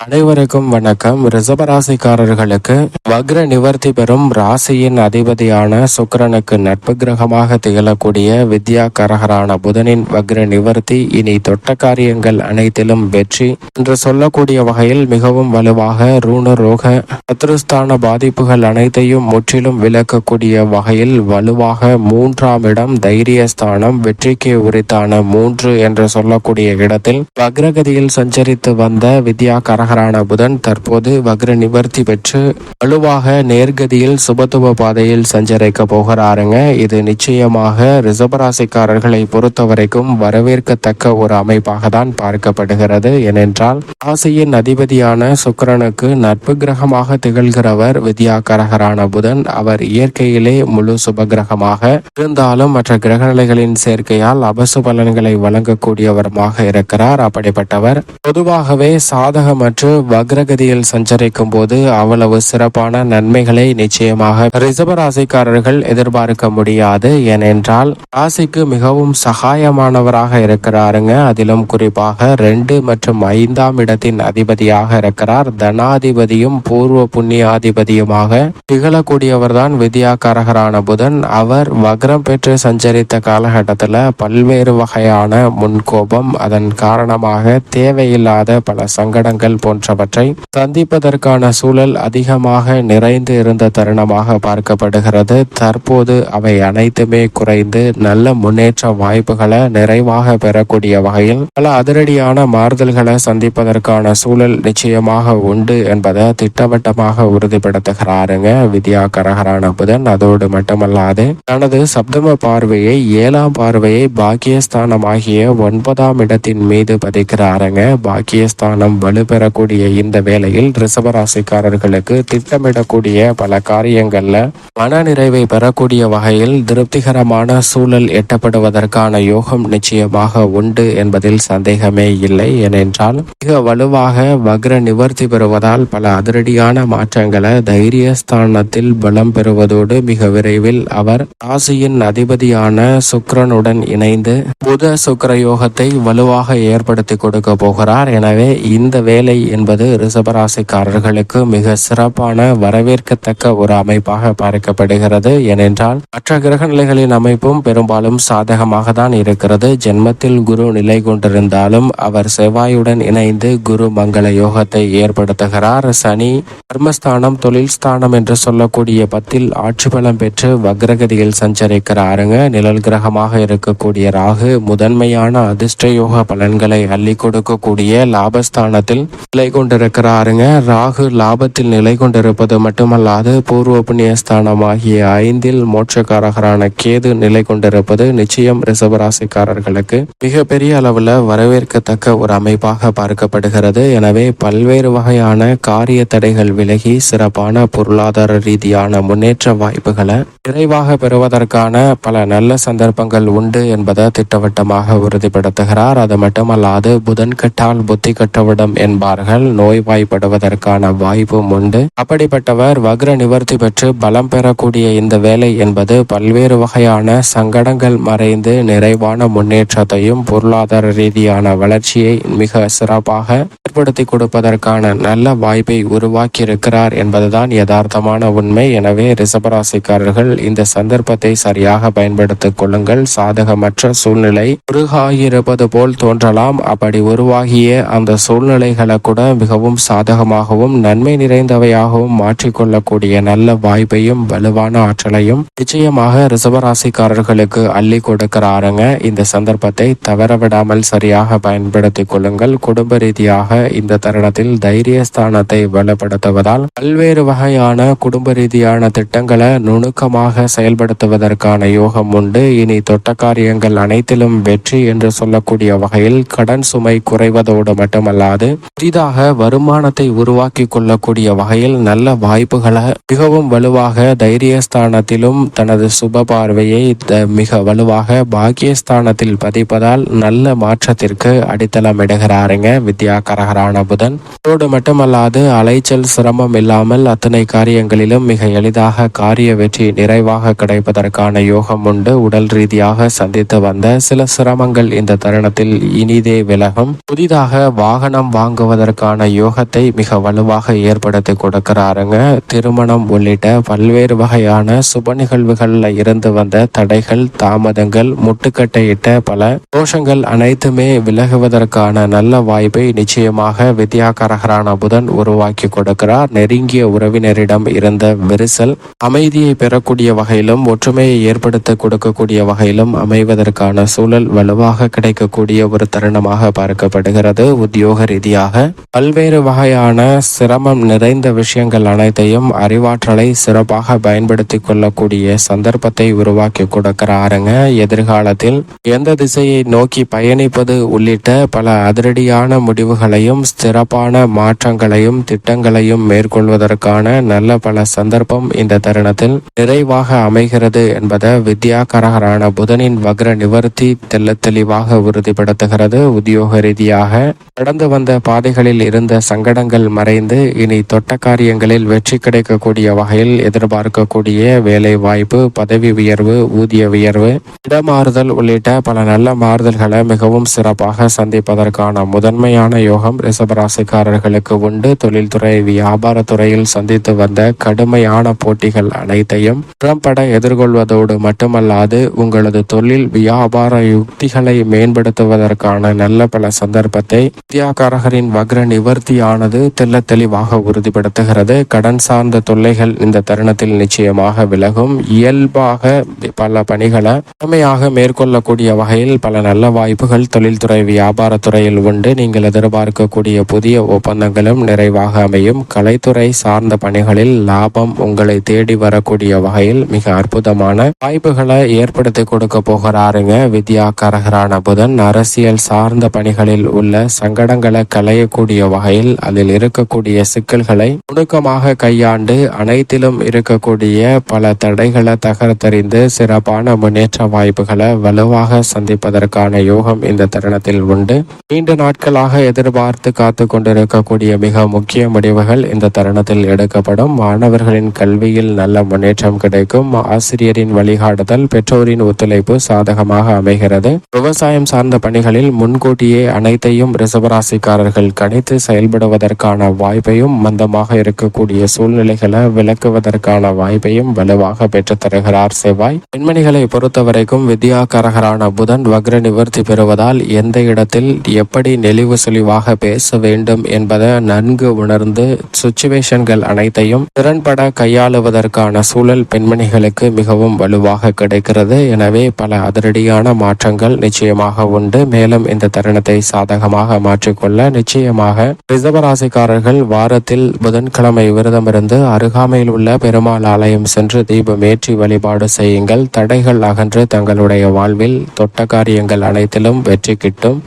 அனைவருக்கும் வணக்கம். ரிசபராசிக்காரர்களுக்கு வக்ர நிவர்த்தி பெறும் ராசியின் அதிபதியான சுக்கிரனுக்கு நட்பு கிரகமாக திகழக்கூடிய வித்யா கரகரான புதனின் வக்ர நிவர்த்தி. இனி தொட்ட காரியங்கள் அனைத்திலும் வெற்றி என்று சொல்லக்கூடிய வகையில் மிகவும் வலுவாக ரூண ரோக சத்ருஸ்தான பாதிப்புகள் அனைத்தையும் முற்றிலும் விளக்கக்கூடிய வகையில் வலுவாக மூன்றாம் இடம் தைரியஸ்தானம் வெற்றிக்கு உரித்தான மூன்று என்று சொல்லக்கூடிய இடத்தில் வக்ரகதியில் சஞ்சரித்து வந்த வித்யா கரகரான புதன் தற்போது வக்ர நிவர்த்தி பெற்று வலுவாக நேர்கதியில் சுபத்துவ பாதையில் சஞ்சரிக்க போகிறாருங்க. இது நிச்சயமாக ரிசபராசிக்காரர்களை பொறுத்தவரைக்கும் வரவேற்கத்தக்க ஒரு அமைப்பாக தான் பார்க்கப்படுகிறது. ஏனென்றால் ராசியின் அதிபதியான சுக்கரனுக்கு நட்பு கிரகமாக திகழ்கிறவர் வித்யா கரகரான புதன். அவர் இயற்கையிலே முழு சுபகிரகமாக இருந்தாலும் மற்ற கிரகநிலைகளின் சேர்க்கையால் அபசு பலன்களை வழங்கக்கூடியவருமாக இருக்கிறார். அப்படிப்பட்டவர் பொதுவாகவே சாதகமற்ற வக்ரகதியில் சஞ்சரிக்கும் போது அவ்வளவு சிறப்பான நன்மைகளை நிச்சயமாக ரிசபராசிக்காரர்கள் எதிர்பார்க்க முடியாது. ஏனென்றால் ராசிக்கு மிகவும் சகாயமானவராக இருக்கிறாருங்க. அதிலும் குறிப்பாக ரெண்டு மற்றும் ஐந்தாம் இடத்தின் அதிபதியாக இருக்கிறார். தனாதிபதியும் பூர்வ புண்ணியாதிபதியுமாக திகழக்கூடியவர் தான் வித்யாகாரகரான புதன். அவர் வக்ரம் பெற்று சஞ்சரித்த காலகட்டத்தில் பல்வேறு வகையான முன்கோபம் அதன் காரணமாக தேவையில்லாத பல சங்கடங்கள் போன்றவற்றை சந்திப்பதற்கான சூழல் அதிகமாக நிறைந்து இருந்த தருணமாக பார்க்கப்படுகிறது. தற்போது அவை அனைத்துமே குறைந்து நல்ல முன்னேற்ற வாய்ப்புகளை நிறைவாக பெறக்கூடிய வகையில் பல அதிரடியான மாறுதல்களை சந்திப்பதற்கான சூழல் நிச்சயமாக உண்டு என்பதை திட்டவட்டமாக உறுதிப்படுத்துகிறாருங்க வித்யா கரகரான புதன். அதோடு மட்டுமல்லாது தனது சப்தம பார்வையை ஏழாம் பார்வையை பாக்கியஸ்தானமாகிய ஒன்பதாம் இடத்தின் மீது பதிக்கிறாருங்க. பாக்கியஸ்தானம் இருக்கக்கூடிய இந்த வேளையில் ரிசவராசிக்காரர்களுக்கு திட்டமிடக்கூடிய பல காரியங்கள்ல மன நிறைவை பெறக்கூடிய வகையில் திருப்திகரமான சூழல் எட்டப்படுவதற்கான யோகம் நிச்சயமாக உண்டு என்பதில் சந்தேகமே இல்லை. ஏனென்றால் மிக வலுவாக வக்ர நிவர்த்தி பெறுவதால் பல அதிரடியான மாற்றங்களை தைரியஸ்தானத்தில் பலம் பெறுவதோடு மிக விரைவில் அவர் ராசியின் அதிபதியான சுக்கரனுடன் இணைந்து புத சுக்கர யோகத்தை வலுவாக ஏற்படுத்தி கொடுக்க போகிறார். எனவே இந்த வேலை என்பது ரிசபராசிக்காரர்களுக்கு மிக சிறப்பான வரவேற்கத்தக்க ஒரு அமைப்பாக பார்க்கப்படுகிறது. ஏனென்றால் மற்ற கிரக நிலைகளின் அமைப்பும் பெரும்பாலும் சாதகமாக தான் இருக்கிறது. ஜென்மத்தில் குரு நிலை கொண்டிருந்தாலும் அவர் செவ்வாயுடன் இணைந்து குரு மங்கள யோகத்தை ஏற்படுத்துகிறார். சனி கர்மஸ்தானம் தொழில் ஸ்தானம் என்று சொல்லக்கூடிய பத்தில் ஆட்சி பலம் பெற்று வக்ரகதியில் சஞ்சரிக்கிறாருங்க. நிழல் கிரகமாக இருக்கக்கூடிய ராகு முதன்மையான அதிர்ஷ்ட யோக பலன்களை அள்ளி கொடுக்கக்கூடிய லாபஸ்தானத்தில் நிலை கொண்டிருக்கிறாருங்க ராகு லாபத்தில் நிலை கொண்டிருப்பது மட்டுமல்லாது பூர்வ புண்ணியஸ்தானமாகிய ஐந்தில் மோட்சக்காரகரான கேது நிலை கொண்டிருப்பது நிச்சயம் ரிசபராசிக்காரர்களுக்கு மிகப்பெரிய அளவில் வரவேற்கத்தக்க ஒரு அமைப்பாக பார்க்கப்படுகிறது. எனவே பல்வேறு வகையான காரிய தடைகள் விலகி சிறப்பான பொருளாதார ரீதியான முன்னேற்ற வாய்ப்புகளை விரைவாக பெறுவதற்கான பல நல்ல சந்தர்ப்பங்கள் உண்டு என்பதை திட்டவட்டமாக உறுதிப்படுத்துகிறார். அது மட்டுமல்லாது புதன் கட்டால் புத்தி கட்டவிடம் என்பார்கள். நோய்வாய்ப்படுவதற்கான வாய்ப்பும் உண்டு. அப்படிப்பட்டவர் வக்ர நிவர்த்தி பெற்று பலம் பெறக்கூடிய இந்த வேலை என்பது பல்வேறு வகையான சங்கடங்கள் மறைந்து நிறைவான முன்னேற்றத்தையும் பொருளாதார ரீதியான வளர்ச்சியை மிக சிறப்பாக ஏற்படுத்தி கொடுப்பதற்கான நல்ல வாய்ப்பை உருவாக்கி இருக்கிறார் என்பதுதான் யதார்த்தமான உண்மை. எனவே ரிசபராசிக்காரர்கள் இந்த சந்தர்ப்பத்தை சரியாக பயன்படுத்திக் கொள்ளுங்கள். சாதகமற்ற சூழ்நிலை உருகாகியிருப்பது போல் தோன்றலாம். அப்படி உருவாகிய அந்த சூழ்நிலைகளை கூட மிகவும் சாதகமாகவும் நன்மை நிறைந்தவையாகவும் மாற்றிக்கொள்ளக்கூடிய நல்ல வாய்ப்பையும் வலுவான ஆற்றலையும் நிச்சயமாக ரிசவராசிக்காரர்களுக்கு அள்ளி கொடுக்கிறாருங்க. இந்த சந்தர்ப்பத்தை தவறவிடாமல் சரியாக பயன்படுத்திக் கொள்ளுங்கள். குடும்ப ரீதியாக இந்த தருணத்தில் தைரியஸ்தானத்தை பலப்படுத்துவதால் பல்வேறு வகையான குடும்ப ரீதியான திட்டங்களை நுணுக்கமாக செயல்படுத்துவதற்கான யோகம் உண்டு. இனி தொட்ட காரியங்கள் அனைத்திலும் வெற்றி என்று சொல்லக்கூடிய வகையில் கடன் சுமை குறைவதோடு மட்டுமல்லாது புதிதாக வருமானத்தை உருவாக்கி கொள்ளக்கூடிய வகையில் நல்ல வாய்ப்புகளை மிகவும் வலுவாக தைரியஸ்தானத்திலும் தனது சுப பார்வையை மிக வலுவாக பாக்கியஸ்தானத்தில் பதிப்பதால் நல்ல மாற்றத்திற்கு அடித்தளமிடுகிறாருங்க வித்யா கரகரான புதன். அதோடு மட்டுமல்லாது அலைச்சல் சிரமம் இல்லாமல் அத்தனை காரியங்களிலும் மிக எளிதாக காரிய வெற்றி நிறைவாக கிடைப்பதற்கான யோகம் உண்டு. உடல் ரீதியாக சந்தித்து வந்த சில சிரமங்கள் இந்த தருணத்தில் இனிதே விலகும். புதிதாக வாகனம் வாங்குவதற்கு செய்வதற்கான யோகத்தை மிக வலுவாக ஏற்படுத்தி கொடுக்கிறாருங்க. திருமணம் உள்ளிட்ட பல்வேறு வகையான சுப நிகழ்வுகளில் இருந்து வந்த தடைகள் தாமதங்கள் முட்டுக்கட்டையிட்ட பல தோஷங்கள் அனைத்துமே விலகுவதற்கான நல்ல வாய்ப்பை நிச்சயமாக வித்யாகரகரான புதன் உருவாக்கி கொடுக்கிறார். நெருங்கிய உறவினரிடம் இருந்த விரிசல் அமைதியை பெறக்கூடிய வகையிலும் ஒற்றுமையை ஏற்படுத்த கொடுக்கக்கூடிய வகையிலும் அமைவதற்கான சூழல் வலுவாக கிடைக்கக்கூடிய ஒரு தருணமாக பார்க்கப்படுகிறது. உத்தியோக ரீதியாக பல்வேறு வகையான சிரமம் நிறைந்த விஷயங்கள் அனைத்தையும் அறிவாற்றலை சிறப்பாக பயன்படுத்தி கொள்ளக்கூடிய சந்தர்ப்பத்தை உருவாக்கி கொடுக்கிறாருங்க. எதிர்காலத்தில் எந்த திசையை நோக்கி பயணிப்பது உள்ளிட்ட பல அதிரடியான முடிவுகளையும் சிறப்பான மாற்றங்களையும் திட்டங்களையும் மேற்கொள்வதற்கான நல்ல பல சந்தர்ப்பம் இந்த தருணத்தில் நிறைவாக அமைகிறது என்பதை வித்யாகரகரான புதனின் வக்ர நிவர்த்தி தெல்ல தெளிவாக உறுதிப்படுத்துகிறது. உத்தியோக ரீதியாக கடந்து வந்த பாதைகளில் இருந்த சங்கடங்கள் மறைந்து இனி தொட்ட காரியங்களில் வெற்றி கிடைக்கக்கூடிய வகையில் எதிர்பார்க்கக்கூடிய வேலை வாய்ப்பு பதவி உயர்வு ஊதிய உயர்வு இடமாறுதல் உள்ளிட்ட பல நல்ல மாறுதல்களை மிகவும் சிறப்பாக சந்திப்பதற்கான முதன்மையான யோகம் ரிசபராசிக்காரர்களுக்கு உண்டு. தொழில்துறை வியாபாரத்துறையில் சந்தித்து வந்த கடுமையான போட்டிகள் அனைத்தையும் திறம்பட எதிர்கொள்வதோடு மட்டுமல்லாது உங்களது தொழில் வியாபார யுக்திகளை மேம்படுத்துவதற்கான நல்ல பல சந்தர்ப்பத்தை வித்யாகாரகரின் வக்ர நிவர்த்தியானது தெல்ல தெளிவாக உறுதிப்படுத்துகிறது. கடன் சார்ந்த தொல்லைகள் இந்த தருணத்தில் நிச்சயமாக விலகும். இயல்பாக பல பணிகளை திறமையாக மேற்கொள்ளக்கூடிய வகையில் பல நல்ல வாய்ப்புகள் தொழில்துறை வியாபாரத்துறையில் உண்டு. நீங்கள் எதிர்பார்க்கக்கூடிய புதிய ஒப்பந்தங்களும் நிறைவாக அமையும். கலைத்துறை சார்ந்த பணிகளில் லாபம் உங்களை தேடி வரக்கூடிய வகையில் மிக அற்புதமான வாய்ப்புகளை ஏற்படுத்தி கொடுக்க போகிறாருங்க. வித்யா கரகரான புதன் அரசியல் சார்ந்த பணிகளில் உள்ள சங்கடங்களை களையக்கூடிய வகையில் அதில் இருக்கக்கூடிய சிக்கல்களை நுணுக்கமாக கையாண்டு அனைத்திலும் இருக்கக்கூடிய பல தடைகளை தகர்த்தறிந்து சிறப்பான முன்னேற்ற வாய்ப்புகளை வலுவாக சந்திப்பதற்கான யோகம் இந்த தருணத்தில் உண்டு. நீண்ட நாட்களாக எதிர்பார்த்து காத்து கொண்டிருக்கக்கூடிய மிக முக்கிய முடிவுகள் இந்த தருணத்தில் எடுக்கப்படும். மாணவர்களின் கல்வியில் நல்ல முன்னேற்றம் கிடைக்கும். ஆசிரியரின் வழிகாட்டுதல் பெற்றோரின் ஒத்துழைப்பு சாதகமாக அமைகிறது. விவசாயம் சார்ந்த பணிகளில் முன்கூட்டியே அனைத்தையும் ரிசவராசிக்காரர்கள் கணித்து செயல்படுவதற்கான வாய்ப்பையும் மந்தமாக இருக்கக்கூடிய சூழ்நிலைகளை விளக்குவதற்கான வாய்ப்பையும் வலுவாக பெற்று தருகிறார் செவ்வாய். பெண்மணிகளை பொறுத்தவரைக்கும் வித்யாகரகரான புதன் வக்ர நிவர்த்தி பெறுவதால் எந்த இடத்தில் எப்படி நெளிவு சுழிவாக பேச வேண்டும் என்பதை நன்கு உணர்ந்து சுச்சுவேஷன்கள் அனைத்தையும் திறன்பட கையாளுவதற்கான சூழல் பெண்மணிகளுக்கு மிகவும் வலுவாக கிடைக்கிறது. எனவே பல அதிரடியான மாற்றங்கள் நிச்சயமாக உண்டு. மேலும் இந்த தருணத்தை சாதகமாக மாற்றிக்கொள்ள நிச்சயமாக ரிசவராசிக்காரர்கள் வாரத்தில் புதன்கிழமை விரதமிருந்து அருகாமையில் உள்ள பெருமாள் ஆலயம் சென்று தீபம் ஏற்றி வழிபாடு செய்யுங்கள். தடைகள் அகன்று தங்களுடைய வாழ்வில் தொட்ட காரியங்கள் அனைத்திலும் வெற்றி கிட்டும்.